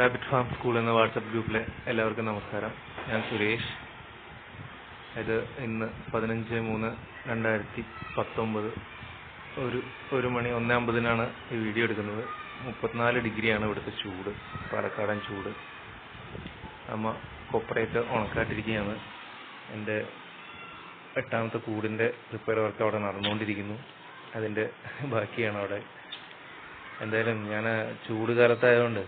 Rabbit farm school എന്ന WhatsApp ഗ്രൂപ്പിലെ എല്ലാവർക്കും നമസ്കാരം. ഞാൻ സുരേഷ്. ഇത് ഇന്ന് പതിനഞ്ച് മൂന്ന് രണ്ടായിരത്തി പത്തൊമ്പത് ഒരു ഒരു മണി ഒന്നേ അമ്പതിനാണ് ഈ വീഡിയോ എടുക്കുന്നത്. മുപ്പത്തിനാല് ഡിഗ്രിയാണ് ഇവിടുത്തെ ചൂട് പാലക്കാടൻ ചൂട്. അമ്മ കൊപ്പറയൊക്കെ ഉണക്കാട്ടിരിക്കുകയാണ് എന്റെ എട്ടാമത്തെ കൂടിന്റെ റിപ്പയർ വർക്ക് അവിടെ നടന്നുകൊണ്ടിരിക്കുന്നു. അതിന്റെ ബാക്കിയാണ് അവിടെ. എന്തായാലും ഞാൻ ചൂട് കാലത്തായതുകൊണ്ട്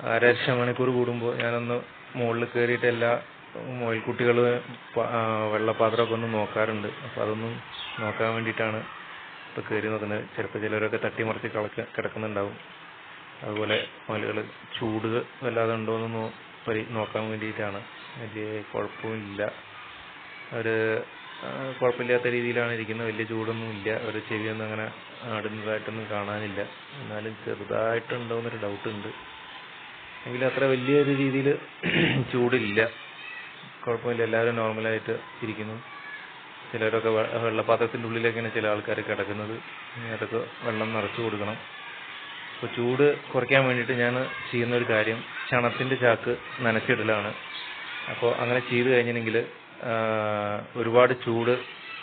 അരലക്ഷം മണിക്കൂർ കൂടുമ്പോൾ ഞാനൊന്ന് മുകളിൽ കയറിയിട്ട് എല്ലാ മുയൽക്കുട്ടികൾ വെള്ളപ്പാത്രമൊക്കെ ഒന്ന് നോക്കാറുണ്ട്. അപ്പോൾ അതൊന്നും നോക്കാൻ വേണ്ടിയിട്ടാണ് ഇപ്പോൾ കയറി നോക്കുന്നത്. ചിലപ്പോൾ ചിലരൊക്കെ തട്ടിമറിച്ച് കളക്ക കിടക്കുന്നുണ്ടാവും. അതുപോലെ മുയലുകൾ ചൂട് വല്ലാതെ ഉണ്ടോ എന്ന് നോ പരി നോക്കാൻ വേണ്ടിയിട്ടാണ്. വലിയ കുഴപ്പമില്ല. ഒരു കുഴപ്പമില്ലാത്ത രീതിയിലാണ് ഇരിക്കുന്നത്. വലിയ ചൂടൊന്നും ഇല്ല. ഒരു ചെവിയൊന്നും അങ്ങനെ ആടുന്നതായിട്ടൊന്നും കാണാനില്ല. എന്നാലും ചെറുതായിട്ടുണ്ടോ എന്നൊരു ഡൗട്ട് ഉണ്ട്. എങ്കിലും അത്ര വലിയൊരു രീതിയിൽ ചൂടില്ല. കുഴപ്പമില്ല. എല്ലാവരും നോർമലായിട്ട് ഇരിക്കുന്നു. ചിലരൊക്കെ വെള്ളപ്പാത്രത്തിന്റെ ഉള്ളിലേക്കാണ് ചില ആൾക്കാർ കിടക്കുന്നത്. അതൊക്കെ വെള്ളം നിറച്ചു കൊടുക്കണം. അപ്പോൾ ചൂട് കുറയ്ക്കാൻ വേണ്ടിയിട്ട് ഞാൻ ചെയ്യുന്ന ഒരു കാര്യം ചണത്തിന്റെ ചാക്ക് നനച്ചിടലാണ്. അപ്പോൾ അങ്ങനെ ചെയ്തു കഴിഞ്ഞിട്ടുണ്ടെങ്കിൽ ഒരുപാട് ചൂട്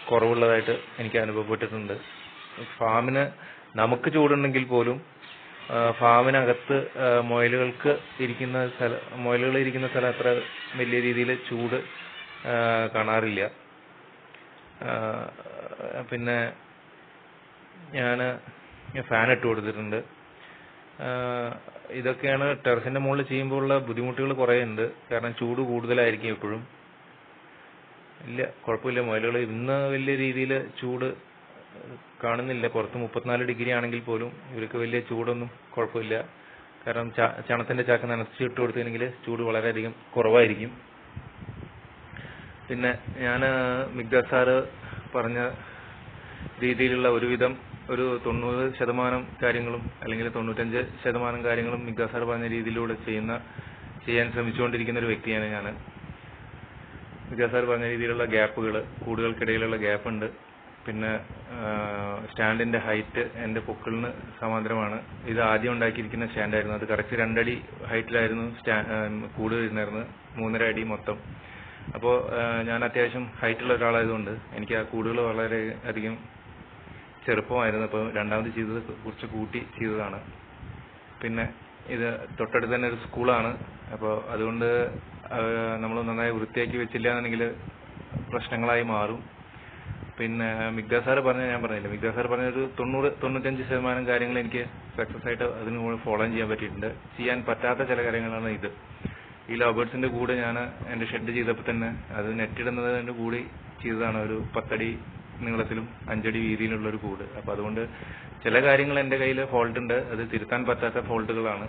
കുറവുള്ളതായിട്ട് എനിക്ക് അനുഭവപ്പെട്ടിട്ടുണ്ട്. ഫാമിന് നമുക്ക് ചൂടുണ്ടെങ്കിൽ പോലും ഫാമിനകത്ത് മുയലുകൾക്ക് ഇരിക്കുന്ന സ്ഥല മുയലുകൾ ഇരിക്കുന്ന സ്ഥലം അത്ര വലിയ രീതിയിൽ ചൂട് കാണാറില്ല. പിന്നെ ഞാൻ ഫാൻ ഇട്ട് കൊടുത്തിട്ടുണ്ട്. ഇതൊക്കെയാണ് ടെറസിന്റെ മുകളിൽ ചെയ്യുമ്പോൾ ഉള്ള ബുദ്ധിമുട്ടുകൾ കുറേ ഉണ്ട് കാരണം ചൂട് കൂടുതലായിരിക്കും എപ്പോഴും. ഇല്ല കുഴപ്പമില്ല. മുയലുകൾ ഇന്ന് വലിയ രീതിയിൽ ചൂട് കാണുന്നില്ല. പുറത്ത് മുപ്പത്തിനാല് ഡിഗ്രി ആണെങ്കിൽ പോലും ഇവർക്ക് വലിയ ചൂടൊന്നും കുഴപ്പമില്ല. കാരണം ചണത്തിന്റെ ചാക്ക് നനച്ചിട്ട് കൊടുത്തില്ലെങ്കിൽ ചൂട് വളരെയധികം കുറവായിരിക്കും. പിന്നെ ഞാൻ മിഗ്ദ സാറ് പറഞ്ഞ രീതിയിലുള്ള ഒരുവിധം ഒരു തൊണ്ണൂറ് ശതമാനം കാര്യങ്ങളും അല്ലെങ്കിൽ തൊണ്ണൂറ്റഞ്ച് ശതമാനം കാര്യങ്ങളും മിഗ്ദ സാർ പറഞ്ഞ രീതിയിലൂടെ ചെയ്യുന്ന ചെയ്യാൻ ശ്രമിച്ചുകൊണ്ടിരിക്കുന്ന ഒരു വ്യക്തിയാണ് ഞാൻ മിഗ്ദ സാർ പറഞ്ഞ രീതിയിലുള്ള ഗ്യാപ്പുകൾ കൂടുകൾക്കിടയിലുള്ള ഗ്യാപ്പ് ഉണ്ട് പിന്നെ സ്റ്റാൻഡിന്റെ ഹൈറ്റ് എന്റെ പൊക്കിളിന് സമാന്തരമാണ്. ഇത് ആദ്യം ഉണ്ടാക്കിയിരിക്കുന്ന സ്റ്റാൻഡായിരുന്നു. അത് കറക്റ്റ് രണ്ടടി ഹൈറ്റിലായിരുന്നു കൂട് വരുന്നായിരുന്നു മൂന്നര അടി മൊത്തം. അപ്പോൾ ഞാൻ അത്യാവശ്യം ഹൈറ്റുള്ള ഒരാളായതുകൊണ്ട് എനിക്ക് ആ കൂടുകൾ വളരെ അധികം ചെറുപ്പമായിരുന്നു. അപ്പോൾ രണ്ടാമത് ചെയ്തത് കുറച്ച് കൂട്ടി ചെയ്തതാണ്. പിന്നെ ഇത് തൊട്ടടുത്ത് തന്നെ ഒരു സ്കൂളാണ്. അപ്പോൾ അതുകൊണ്ട് നമ്മൾ നന്നായി വൃത്തിയാക്കി വെച്ചില്ല എന്നുണ്ടെങ്കിൽ പ്രശ്നങ്ങളായി മാറും. പിന്നെ മിഗ്ദ സാറ് പറഞ്ഞ ഞാൻ പറഞ്ഞില്ല മിഗ്ദ സാർ പറഞ്ഞ ഒരു തൊണ്ണൂറ് തൊണ്ണൂറ്റഞ്ച് ശതമാനം കാര്യങ്ങൾ എനിക്ക് സക്സസ് ആയിട്ട് അതിന് മുകളിൽ ഫോളോ ചെയ്യാൻ പറ്റിയിട്ടുണ്ട്. ചെയ്യാൻ പറ്റാത്ത ചില കാര്യങ്ങളാണ് ഇത്. ഈ ലോബേഴ്സിന്റെ കൂടെ ഞാൻ എന്റെ ഷെഡ് ചെയ്തപ്പോൾ തന്നെ അത് നെറ്റ് ഇടുന്നതിന്റെ കൂടി ചെയ്തതാണ് ഒരു പത്തടി നീളത്തിലും അഞ്ചടി വീതിയിലുള്ള ഒരു കൂട്. അപ്പൊ അതുകൊണ്ട് ചില കാര്യങ്ങൾ എന്റെ കയ്യിൽ ഫോൾട്ട് ഉണ്ട്. അത് തിരുത്താൻ പറ്റാത്ത ഫോൾട്ടുകളാണ്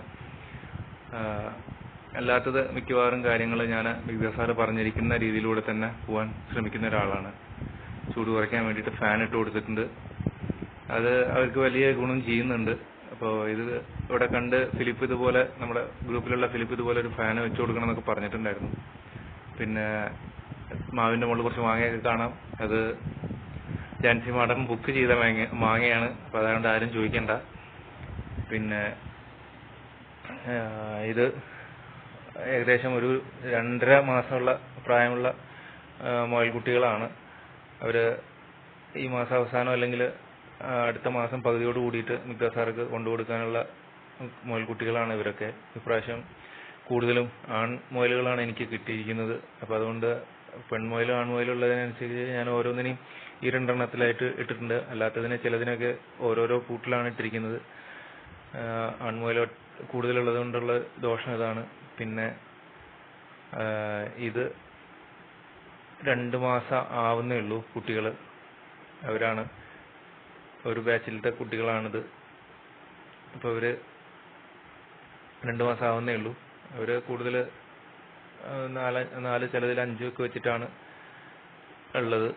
അല്ലാത്തത് മിക്കവാറും കാര്യങ്ങൾ ഞാൻ ബിഗ് സാറ് പറഞ്ഞിരിക്കുന്ന രീതിയിലൂടെ തന്നെ പോകാൻ ശ്രമിക്കുന്ന ഒരാളാണ്. ചൂട് കുറയ്ക്കാൻ വേണ്ടിയിട്ട് ഫാൻ ഇട്ട് കൊടുത്തിട്ടുണ്ട്. അത് അവർക്ക് വലിയ ഗുണം ചെയ്യുന്നുണ്ട്. അപ്പോൾ ഇത് ഇവിടെ കണ്ട് ഫിലിപ്പ് ഇതുപോലെ നമ്മുടെ ഗ്രൂപ്പിലുള്ള ഫിലിപ്പ് ഇതുപോലെ ഒരു ഫാൻ വെച്ച് കൊടുക്കണം എന്നൊക്കെ പറഞ്ഞിട്ടുണ്ടായിരുന്നു. പിന്നെ മാവിന്റെ മുകളിൽ കുറച്ച് മാങ്ങയൊക്കെ കാണാം. അത് ജാൻസി മാഡം ബുക്ക് ചെയ്ത മാങ്ങ മാങ്ങയാണ്. അപ്പൊ അതുകൊണ്ട് ആരും ചോദിക്കണ്ട. പിന്നെ ഇത് ഏകദേശം ഒരു രണ്ടര മാസമുള്ള പ്രായമുള്ള മുയൽക്കുട്ടികളാണ്. അവർ ഈ മാസം അവസാനം അല്ലെങ്കിൽ അടുത്ത മാസം പകുതിയോട് കൂടിയിട്ട് മിക്ക സാർക്ക് കൊണ്ടുകൊടുക്കാനുള്ള മുയൽക്കുട്ടികളാണ് ഇവരൊക്കെ. ഇപ്രാവശ്യം കൂടുതലും ആൺ മുയലുകളാണ് എനിക്ക് കിട്ടിയിരിക്കുന്നത്. അപ്പൊ അതുകൊണ്ട് പെൺമുയലും ആൺമുയലും ഉള്ളതിനനുസരിച്ച് ഞാൻ ഓരോന്നിനെയും ഈ രണ്ടെണ്ണത്തിലായിട്ട് ഇട്ടിട്ടുണ്ട്. അല്ലാത്തതിനെ ചിലതിനൊക്കെ ഓരോരോ കൂട്ടിലാണ് ഇട്ടിരിക്കുന്നത്. ആഹ് ആൺമുയൽ കൂടുതലുള്ളത് കൊണ്ടുള്ള ദോഷം ഇതാണ്. പിന്നെ ഇത് രണ്ട് മാസം ആവുന്നേ ഉള്ളൂ കുട്ടികൾ അവരാണ് ഒരു ബാച്ചിലത്തെ കുട്ടികളാണിത്. അപ്പൊ അവർ രണ്ട് മാസം ആവുന്നേ ഉള്ളൂ. അവർ കൂടുതൽ നാല് നാല് ചിലതിൽ അഞ്ചൊക്കെ വെച്ചിട്ടാണ് ഉള്ളത്.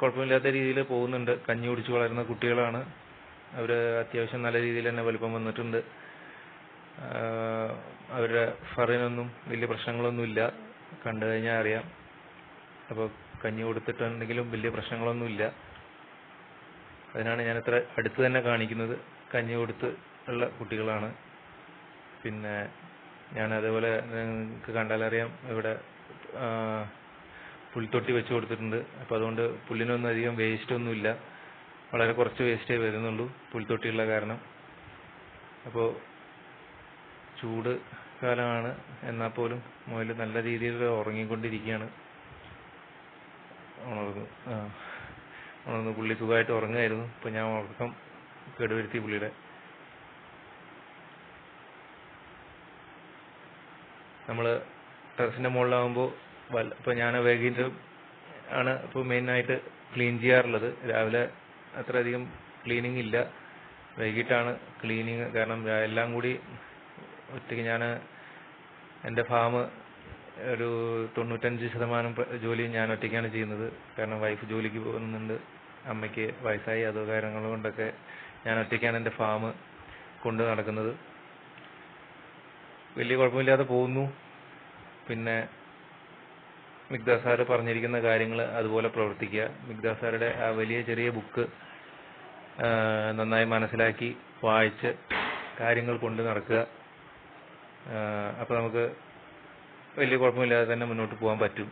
കുഴപ്പമില്ലാത്ത രീതിയിൽ പോകുന്നുണ്ട്. കഞ്ഞി കുടിച്ച് വളരുന്ന കുട്ടികളാണ്. അവർ അത്യാവശ്യം നല്ല രീതിയിൽ തന്നെ വലിപ്പം വന്നിട്ടുണ്ട്. അവരുടെ ഫറിനൊന്നും വലിയ പ്രശ്നങ്ങളൊന്നുമില്ല. കണ്ടു കഴിഞ്ഞാൽ അറിയാം. അപ്പോൾ കഞ്ഞി കൊടുത്തിട്ടുണ്ടെങ്കിലും വലിയ പ്രശ്നങ്ങളൊന്നുമില്ല. അതിനാണ് ഞാൻ ഇത്ര അടുത്ത് തന്നെ കാണിക്കുന്നത്. കഞ്ഞി കൊടുത്ത് ഉള്ള കുട്ടികളാണ്. പിന്നെ ഞാൻ അതേപോലെ നിങ്ങൾക്ക് കണ്ടാലറിയാം ഇവിടെ പുൽത്തൊട്ടി വെച്ച് കൊടുത്തിട്ടുണ്ട്. അപ്പോൾ അതുകൊണ്ട് പുല്ലിനൊന്നും അധികം വേസ്റ്റ് ഒന്നുമില്ല. വളരെ കുറച്ച് വേസ്റ്റേ വരുന്നുള്ളൂ പുൽത്തൊട്ടിയുള്ള കാരണം. അപ്പോൾ ചൂട് കാലമാണ്. എന്നാൽ പോലും മുതൽ നല്ല രീതിയിൽ ഉറങ്ങിക്കൊണ്ടിരിക്കുകയാണ്. ഉണർന്നു ഉണർന്നു പുള്ളി സുഖമായിട്ട് ഉറങ്ങുമായിരുന്നു ഇപ്പം ഞാൻ ഉറക്കം കേടുവരുത്തി പുള്ളിയുടെ നമ്മൾ ടെറസിന്റെ മുകളിലാകുമ്പോൾ വല്ല ഇപ്പോൾ ഞാൻ വൈകിട്ട് ആണ് ഇപ്പോൾ മെയിനായിട്ട് ക്ലീൻ ചെയ്യാറുള്ളത്. രാവിലെ അത്രയധികം ക്ലീനിങ് ഇല്ല. വൈകിട്ടാണ് ക്ലീനിങ് കാരണം എല്ലാം കൂടി ഒറ്റയ്ക്ക് ഞാൻ എന്റെ ഫാം ഒരു തൊണ്ണൂറ്റഞ്ച് ശതമാനം ജോലി ഞാൻ ഒറ്റയ്ക്കാണ് ചെയ്യുന്നത്. കാരണം വൈഫ് ജോലിക്ക് പോകുന്നുണ്ട്. അമ്മയ്ക്ക് വയസ്സായി. അതോ കാര്യങ്ങൾ കൊണ്ടൊക്കെ ഞാൻ ഒറ്റയ്ക്കാണ് എന്റെ ഫാം കൊണ്ട് നടക്കുന്നത്. വലിയ കുഴപ്പമില്ലാതെ പോകുന്നു. പിന്നെ മിഗ്ദാ സാറ് പറഞ്ഞിരിക്കുന്ന കാര്യങ്ങൾ അതുപോലെ പ്രവർത്തിക്കുക. മിഗ്ദാ സാറുടെ ആ വലിയ ചെറിയ ബുക്ക് നന്നായി മനസ്സിലാക്കി വായിച്ച് കാര്യങ്ങൾ കൊണ്ട് നടക്കുക. അപ്പോൾ നമുക്ക് വലിയ കുഴപ്പമില്ലാതെ തന്നെ മുന്നോട്ട് പോകാൻ പറ്റും.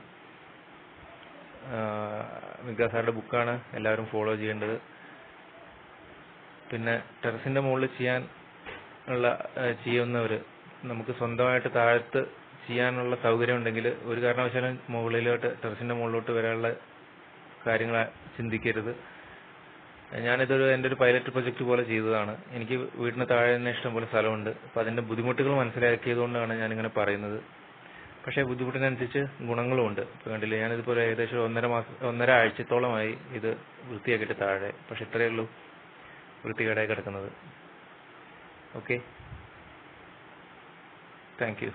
മിഗ്ദാസ് സാറുടെ ബുക്കാണ് എല്ലാവരും ഫോളോ ചെയ്യേണ്ടത്. പിന്നെ ടെറസിന്റെ മുകളിൽ ചെയ്യാൻ ഉള്ള ചെയ്യുന്നവർ നമുക്ക് സ്വന്തമായിട്ട് താഴത്ത് ചെയ്യാനുള്ള സൗകര്യം ഉണ്ടെങ്കിൽ ഒരു കാരണവശാലും മുകളിലോട്ട് ടെറസിന്റെ മുകളിലോട്ട് വരാനുള്ള കാര്യങ്ങൾ ചിന്തിക്കരുത്. ഞാനിതൊരു എന്റെ ഒരു പൈലറ്റ് പ്രൊജക്റ്റ് പോലെ ചെയ്തതാണ്. എനിക്ക് വീടിന് താഴെ തന്നെ ഇഷ്ടംപോലെ സ്ഥലമുണ്ട്. അപ്പം അതിന്റെ ബുദ്ധിമുട്ടുകൾ മനസ്സിലാക്കിയതുകൊണ്ടാണ് ഞാനിങ്ങനെ പറയുന്നത്. പക്ഷേ ബുദ്ധിമുട്ടിനനുസരിച്ച് ഗുണങ്ങളും ഉണ്ട് ഇപ്പോൾ കണ്ടില്ലേ ഞാനിതിപ്പോൾ ഏകദേശം ഒന്നര മാസം ഒന്നര ആഴ്ചത്തോളമായി ഇത് വൃത്തിയാക്കിയിട്ട് താഴെ പക്ഷെ ഇത്രയേ ഉള്ളൂ വൃത്തികേടായി കിടക്കുന്നത്. ഓക്കെ? Thank you.